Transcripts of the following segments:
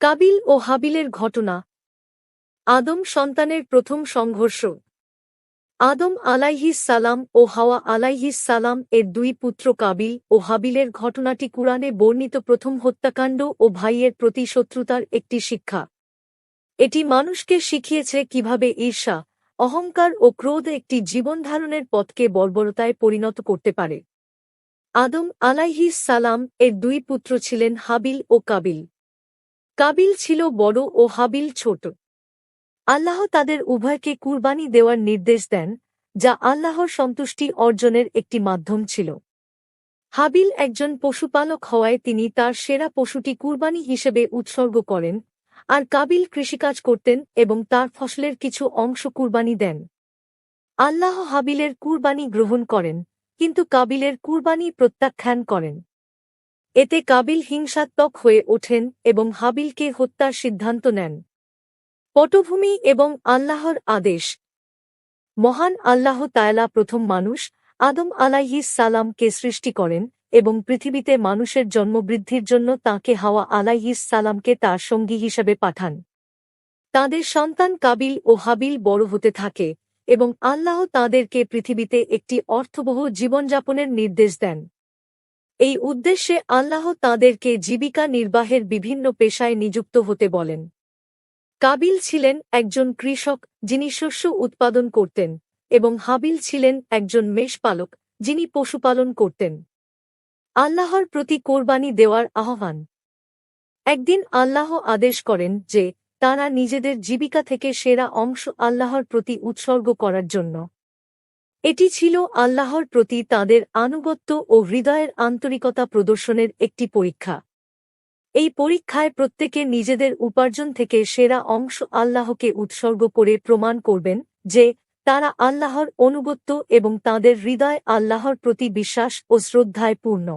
কাবিল ও হাবিলের ঘটনা। আদম সন্তানের প্রথম সংঘর্ষ। আদম আলাইহিস সালাম ও হাওয়া আলাইহিস সালাম এর দুই পুত্র কাবিল ও হাবিলের ঘটনাটি কুরআনে বর্ণিত প্রথম হত্যাকাণ্ড ও ভাইয়ের প্রতি শত্রুতার একটি শিক্ষা। এটি মানুষকে শিখিয়েছে কীভাবে ঈর্ষা, অহংকার ও ক্রোধ একটি জীবনধারণের পথকে বর্বরতায় পরিণত করতে পারে। আদম আলাইহিস সালাম এর দুই পুত্র ছিলেন হাবিল ও কাবিল। কাবিল ছিল বড় ও হাবিল ছোট। আল্লাহ তাদের উভয়কে কুরবানি দেওয়ার নির্দেশ দেন, যা আল্লাহর সন্তুষ্টি অর্জনের একটি মাধ্যম ছিল। হাবিল একজন পশুপালক হওয়ায় তিনি তার সেরা পশুটি কুরবানি হিসেবে উৎসর্গ করেন, আর কাবিল কৃষিকাজ করতেন এবং তার ফসলের কিছু অংশ কুরবানি দেন। আল্লাহ হাবিলের কুরবানি গ্রহণ করেন, কিন্তু কাবিলের কুরবানি প্রত্যাখ্যান করেন। এতে কাবিল হিংসাত্মক হয়ে ওঠেন এবং হাবিলকে হত্যার সিদ্ধান্ত নেন। পটভূমি এবং আল্লাহর আদেশ। মহান আল্লাহ তায়ালা প্রথম মানুষ, আদম আলাইহিস সালামকে সৃষ্টি করেন এবং পৃথিবীতে মানুষের জন্মবৃদ্ধির জন্য তাঁকে হাওয়া আলাইহিস সালামকে তার সঙ্গী হিসেবে পাঠান। তাদের সন্তান কাবিল ও হাবিল বড় হতে থাকে এবং আল্লাহ তাঁদেরকে পৃথিবীতে একটি অর্থবহ জীবনযাপনের নির্দেশ দেন। এই উদ্দেশ্যে আল্লাহ তাঁদেরকে জীবিকা নির্বাহের বিভিন্ন পেশায় নিযুক্ত হতে বলেন। কাবিল ছিলেন একজন কৃষক যিনি শস্য উৎপাদন করতেন এবং হাবিল ছিলেন একজন মেষপালক যিনি পশুপালন করতেন। আল্লাহর প্রতি কোরবানি দেওয়ার আহ্বান। একদিন আল্লাহ আদেশ করেন যে, তারা নিজেদের জীবিকা থেকে সেরা অংশ আল্লাহর প্রতি উৎসর্গ করার জন্য এটি ছিল আল্লাহর প্রতি তাদের আনুগত্য ও হৃদয়ের আন্তরিকতা প্রদর্শনের একটি পরীক্ষা। এই পরীক্ষায় প্রত্যেকে নিজেদের উপার্জন থেকে সেরা অংশ আল্লাহকে উৎসর্গ করে প্রমাণ করবেন যে, তারা আল্লাহর অনুগত্য এবং তাদের হৃদয় আল্লাহর প্রতি বিশ্বাস ও শ্রদ্ধায় পূর্ণ।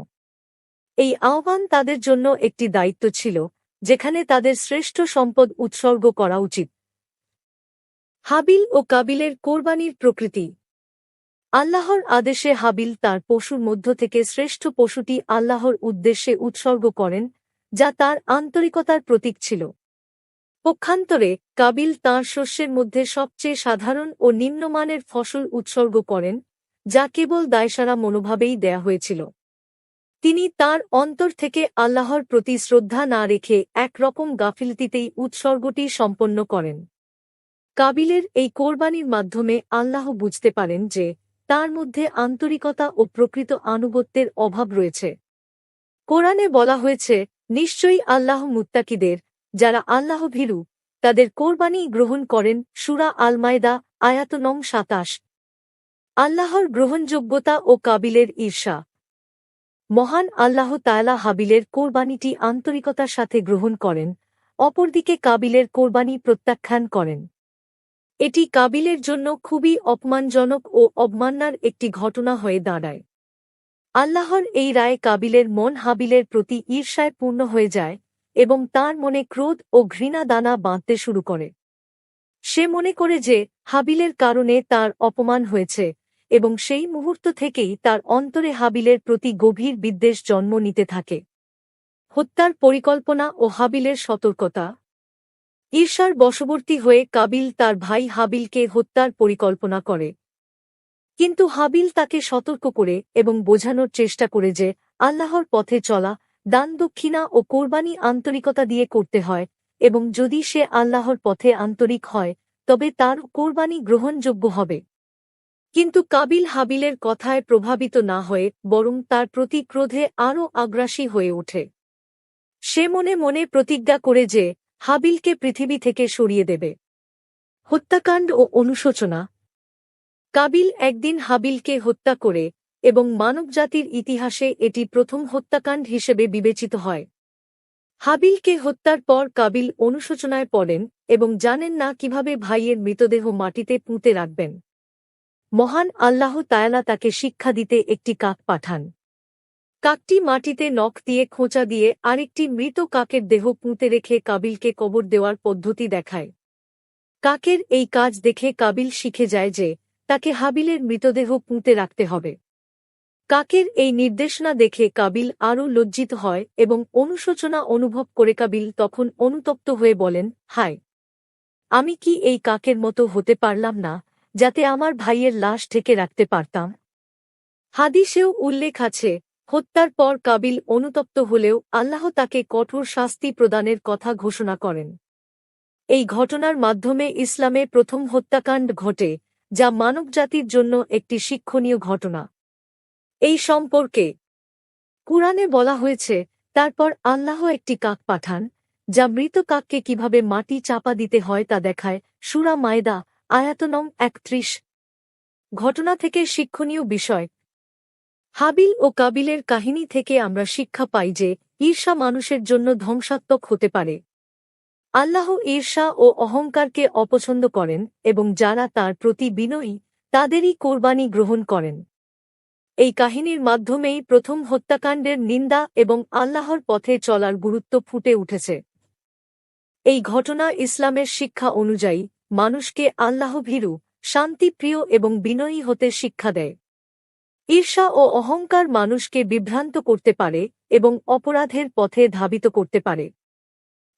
এই আহ্বান তাদের জন্য একটি দায়িত্ব ছিল, যেখানে তাদের শ্রেষ্ঠ সম্পদ উৎসর্গ করা উচিত। হাবিল ও কাবিলের কোরবানির প্রকৃতি আল্লাহর আদেশে হাবিল তার পশুর মধ্য থেকে শ্রেষ্ঠ পশুটি আল্লাহর উদ্দেশ্যে উৎসর্গ করেন, যা তার আন্তরিকতার প্রতীক ছিল। পক্ষান্তরে, কাবিল তাঁর শস্যের মধ্যে সবচেয়ে সাধারণ ও নিম্নমানের ফসল উৎসর্গ করেন, যা কেবল দায়সারা মনোভাবেই দেয়া হয়েছিল। তিনি তার অন্তর থেকে আল্লাহর প্রতি শ্রদ্ধা না রেখে একরকম গাফিলতিতেই উৎসর্গটি সম্পন্ন করেন। কাবিলের এই কোরবানির মাধ্যমে আল্লাহ বুঝতে পারেন যে তার মধ্যে আন্তরিকতা ও প্রকৃত আনুগত্যের অভাব রয়েছে। কোরআনে বলা হয়েছে, নিশ্চয়ই আল্লাহ মুত্তাকিদের, যারা আল্লাহ ভীরু, তাদের কোরবানি গ্রহণ করেন সুরা আলমায়দা, আয়াত নং সাতাশ। আল্লাহর গ্রহণযোগ্যতা ও কাবিলের ঈর্ষা। মহান আল্লাহ তায়ালা হাবিলের কোরবানিটি আন্তরিকতার সাথে গ্রহণ করেন, অপরদিকে কাবিলের কোরবানি প্রত্যাখ্যান করেন। এটি কাবিলের জন্য খুবই অপমানজনক ও অবমাননার একটি ঘটনা হয়ে দাঁড়ায়। আল্লাহর এই রায় কাবিলের মন হাবিলের প্রতি ঈর্ষায় পূর্ণ হয়ে যায় এবং তার মনে ক্রোধ ও ঘৃণা দানা বাঁধতে শুরু করে। সে মনে করে যে হাবিলের কারণে তার অপমান হয়েছে এবং সেই মুহূর্ত থেকেই তার অন্তরে হাবিলের প্রতি গভীর বিদ্বেষ জন্ম নিতে থাকে। হত্যার পরিকল্পনা ও হাবিলের সতর্কতা ঈর্ষার বশবর্তী হয়ে কাবিল তার ভাই হাবিলকে হত্যার পরিকল্পনা করে। কিন্তু হাবিল তাকে সতর্ক করে এবং বোঝানোর চেষ্টা করে যে আল্লাহর পথে চলা, দান দক্ষিণা ও কোরবানি আন্তরিকতা দিয়ে করতে হয় এবং যদি সে আল্লাহর পথে আন্তরিক হয়, তবে তার কোরবানি গ্রহণযোগ্য হবে। কিন্তু কাবিল হাবিলের কথায় প্রভাবিত না হয়ে বরং তার প্রতি ক্রোধে আরও আগ্রাসী হয়ে ওঠে। সে মনে মনে প্রতিজ্ঞা করে যে হাবিলকে পৃথিবী থেকে সরিয়ে দেবে। হত্যাকাণ্ড ও অনুশোচনা। কাবিল একদিন হাবিলকে হত্যা করে এবং মানবজাতির ইতিহাসে এটি প্রথম হত্যাকাণ্ড হিসেবে বিবেচিত হয়। হাবিলকে হত্যার পর কাবিল অনুশোচনায় পড়েন এবং জানেন না কীভাবে ভাইয়ের মৃতদেহ মাটিতে পুঁতে রাখবেন। মহান আল্লাহ তায়ালা তাকে শিক্ষা দিতে একটি কাক পাঠান। কাকটি মাটিতে নখ দিয়ে খোঁচা দিয়ে আরেকটি মৃত কাকের দেহ পুঁতে রেখে কাবিলকে কবর দেওয়ার পদ্ধতি দেখায়। কাকের এই কাজ দেখে কাবিল শিখে যায় যে তাকে হাবিলের মৃতদেহ পুঁতে রাখতে হবে। কাকের এই নির্দেশনা দেখে কাবিল আরও লজ্জিত হয় এবং অনুশোচনা অনুভব করে কাবিল তখন অনুতপ্ত হয়ে বলেন, হায়, আমি কি এই কাকের মতো হতে পারলাম না, যাতে আমার ভাইয়ের লাশ ঢেকে রাখতে পারতাম? হাদিসেও উল্লেখ আছে হত্যার পর কাবিল অনুতপ্ত হলেও আল্লাহ তাকে কঠোর শাস্তি প্রদানের কথা ঘোষণা করেন। এই ঘটনার মাধ্যমে ইসলামে প্রথম হত্যাকাণ্ড ঘটে, যা মানবজাতির জন্য একটি শিক্ষণীয় ঘটনা। এই সম্পর্কে কুরআনে বলা হয়েছে, তারপর আল্লাহ একটি কাক পাঠান, যা মৃত কাককে কীভাবে মাটি চাপা দিতে হয় তা দেখায় সুরা মায়দা আয়াতনং একত্রিশ। ঘটনা থেকে শিক্ষণীয় বিষয় হাবিল ও কাবিলের কাহিনী থেকে আমরা শিক্ষা পাই যে ঈর্ষা মানুষের জন্য ধ্বংসাত্মক হতে পারে। আল্লাহ ঈর্ষা ও অহংকারকে অপছন্দ করেন এবং যারা তার প্রতি বিনয়ী, তাদেরই কোরবানি গ্রহণ করেন। এই কাহিনীর মাধ্যমেই প্রথম হত্যাকাণ্ডের নিন্দা এবং আল্লাহর পথে চলার গুরুত্ব ফুটে উঠেছে। এই ঘটনা ইসলামের শিক্ষা অনুযায়ী মানুষকে আল্লাহ ভীরু শান্তিপ্রিয় এবং বিনয়ী হতে শিক্ষা দেয়। ঈর্ষা ও অহংকার মানুষকে বিভ্রান্ত করতে পারে এবং অপরাধের পথে ধাবিত করতে পারে।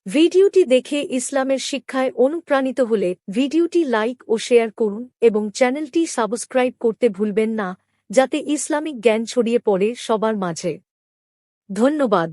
ভিডিওটি দেখে ইসলামের শিক্ষায় অনুপ্রাণিত হলে ভিডিওটি লাইক ও শেয়ার করুন এবং চ্যানেলটি সাবস্ক্রাইব করতে ভুলবেন না, যাতে ইসলামিক জ্ঞান ছড়িয়ে পড়ে সবার মাঝে। ধন্যবাদ।